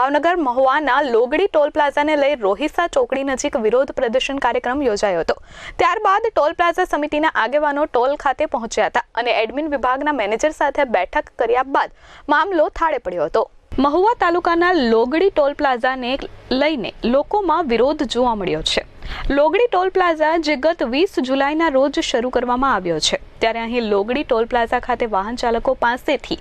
Bhavnagar મહુવાના લોગડી toll પ્લાઝાને લઈ રોહિસા ચોકડી નજીક વિરોધ પ્રદર્શન કાર્યક્રમ યોજાયો હતો. ત્યારબાદ ટોલ પ્લાઝા સમિતિના આગેવાનો ટોલ ખાતે પહોંચ્યા હતા અને એડમિન વિભાગના મેનેજર સાથે બેઠક કર્યા બાદ મામલો થાળે પડ્યો હતો. મહુવા તાલુકાના લોગડી ટોલ પ્લાઝાને લઈને લોકોમાં વિરોધ જોવા મળ્યો છે. લોગડી ટોલ પ્લાઝા જે ગત વીસ જુલાઈના રોજ શરૂ કરવામાં આવ્યો છે. ત્યારે અહીં લોગડી ટોલ પ્લાઝા ખાતે વાહન ચાલકો પાસેથી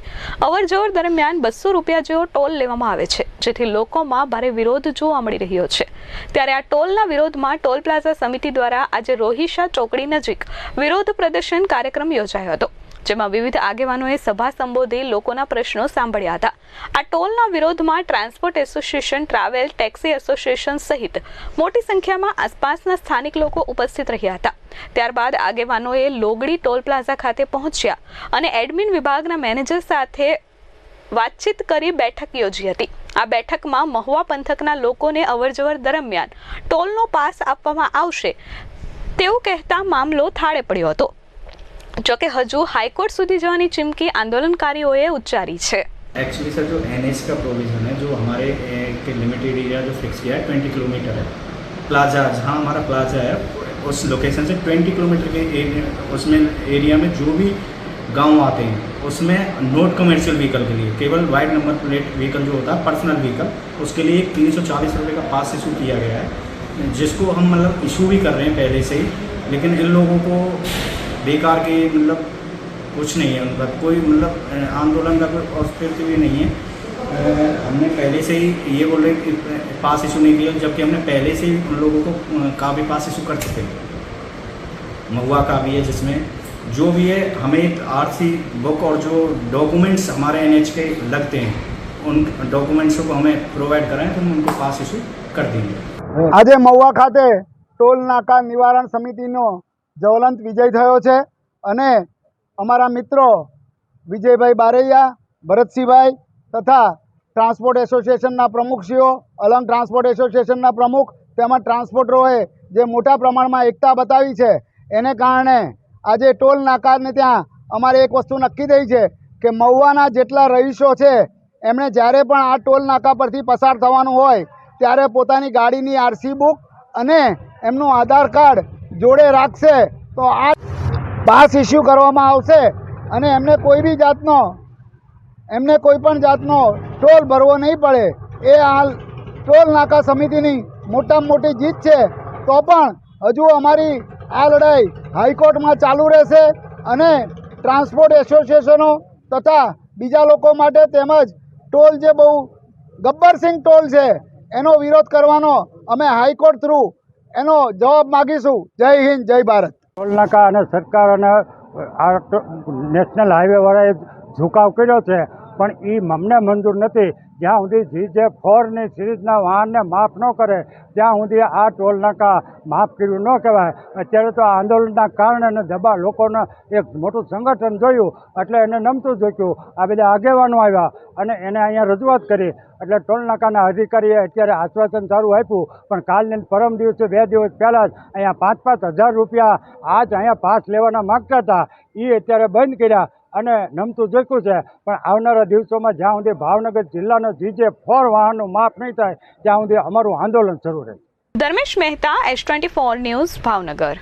અવરજવર દરમિયાન બસો રૂપિયા જેવો ટોલ લેવામાં આવે છે, જેથી લોકોમાં ભારે વિરોધ જોવા મળી રહ્યો છે. ત્યારે આ ટોલના વિરોધમાં ટોલ પ્લાઝા સમિતિ દ્વારા આજે રોહિશા ચોકડી નજીક વિરોધ પ્રદર્શન કાર્યક્રમ યોજાયો હતો, જેમાં વિવિધ આગેવાનોએ સભા સંબોધી લોકોના પ્રશ્નો સાંભળ્યા હતા. આ ટોલના વિરોધમાં transport association, travel, taxi association સહિત મોટી સંખ્યામાં આસપાસના સ્થાનિક લોકો ઉપસ્થિત રહ્યા હતા. ત્યારબાદ આગેવાનોએ લોગડી ટોલ પ્લાઝા ખાતે પહોંચ્યા અને એડમિન વિભાગના મેનેજર સાથે વાતચીત કરી બેઠક યોજી હતી આ બેઠકમાં મહુવા પંથકના લોકોને અવરજવર દરમિયાન ટોલનો પાસ આપવામાં આવશે તેવું કહેતા મામલો થાળે પડ્યો હતો જોકે હજુ હાઈકોર્ટ સુધી જવાની ચીમકી આંદોલનકારીઓએ ઉચ્ચારી છે एक्चुअली सर जो एन का प्रोविज़न है जो हमारे एक लिमिटेड एरिया जो फिक्स किया है ट्वेंटी किलोमीटर है प्लाजा जहाँ हमारा प्लाजा है उस लोकेशन से ट्वेंटी किलोमीटर के उसमें एरिया में जो भी गाँव आते हैं, उसमें नॉट कमर्शियल व्हीकल के लिए, केवल वाइड नंबर प्लेट व्हीकल जो होता है पर्सनल व्हीकल उसके लिए एक तीन सौ चालीस रुपये का पास इशू किया गया है। जिसको हम मतलब इशू भी कर रहे हैं पहले से ही, लेकिन इन लोगों को बेकार के मतलब कुछ नहीं है। उनका कोई मतलब आंदोलन का कोई अस्तित्व भी नहीं है। हमने पहले से ही ये बोल रहे कि पास इशू नहीं किया जबकि हमने पहले से ही उन लोगों को अ, का भी पास इशू कर चुके हैं महुआ का भी है जिसमें जो भी है हमें एक आरसी बुक और जो डॉक्यूमेंट्स हमारे एन के लगते हैं उन डॉक्यूमेंट्सों को हमें प्रोवाइड कराएं तो हम उनको पास इशू कर देंगे આજે મહુવા ખાતે ટોલ નાકા નિવારણ સમિતિનો જ્વલંત વિજય થયો છે અને અમારા મિત્રો વિજયભાઈ બારૈયા ભરતસિંહભાઈ તથા ટ્રાન્સપોર્ટ એસોસિએશનના પ્રમુખશ્રીઓ, અલંગ ટ્રાન્સપોર્ટ એસોસિએશનના પ્રમુખ તેમજ ટ્રાન્સપોર્ટરોએ જે મોટા પ્રમાણમાં એકતા બતાવી છે, એને કારણે આજે ટોલ નાકાને ત્યાં અમારે એક વસ્તુ નક્કી થઈ છે કે મહુવાના જેટલા રહીશો છે, એમણે જ્યારે પણ આ ટોલ નાકા પરથી પસાર થવાનું હોય, ત્યારે પોતાની ગાડીની આરસી બુક અને એમનું આધાર કાર્ડ જોડે રાખશે, તો આ પાસ ઇસ્યુ કરવામાં આવશે અને એમને કોઈ બી જાતનો એમને કોઈ પણ જાતનો ટોલ ભરવો નહીં પડે. એ હાલ ટોલ નાકા સમિતિની મોટામાં મોટી જીત છે. તો પણ હજુ અમારી આ લડાઈ હાઈકોર્ટમાં ચાલુ રહેશે અને ટ્રાન્સપોર્ટ એસોસિએશનો તથા બીજા લોકો માટે તેમજ ટોલ જે બહુ ગબ્બરસિંહ ટોલ છે, એનો વિરોધ કરવાનો અમે હાઈકોર્ટ થ્રુ એનો જવાબ માગીશું. જય હિન્દ, જય ભારત. ટોલ નાકા અને સરકાર અને આ નેશનલ હાઈવેવાળાએ ઝુકાવ કર્યો છે, પણ એ મમને મંજૂર નથી. જ્યાં સુધી જી જે ફોરની સિરીઝના વાહનને માફ ન કરે, ત્યાં સુધી આ ટોલનાકા માફ કર્યું ન કહેવાય. અત્યારે તો આંદોલનના કારણે અને દબા લોકોને એક મોટું સંગઠન જોયું, એટલે એને નમતું જોઈતું. આ બધા આગેવાનો આવ્યા અને એને અહીંયા રજૂઆત કરી. એટલે ટોલનાકાના અધિકારીએ અત્યારે આશ્વાસન સારું આપ્યું, પણ કાલને પરમ દિવસે બે દિવસ પહેલાં જ અહીંયા પાંચ પાંચ હજાર રૂપિયા આજ અહીંયા પાસ લેવાના માગતા હતા. એ અત્યારે બંધ કર્યા. અને નમતું જોઈતું છે. પણ આવનારા દિવસોમાં જ્યાં સુધી ભાવનગર જિલ્લાનો જીજે ફોર વાહનનું માફ નહીં થાય, ત્યાં સુધી અમારું આંદોલન શરૂ રહે Dharmesh Mehta S twenty four news Bhavnagar.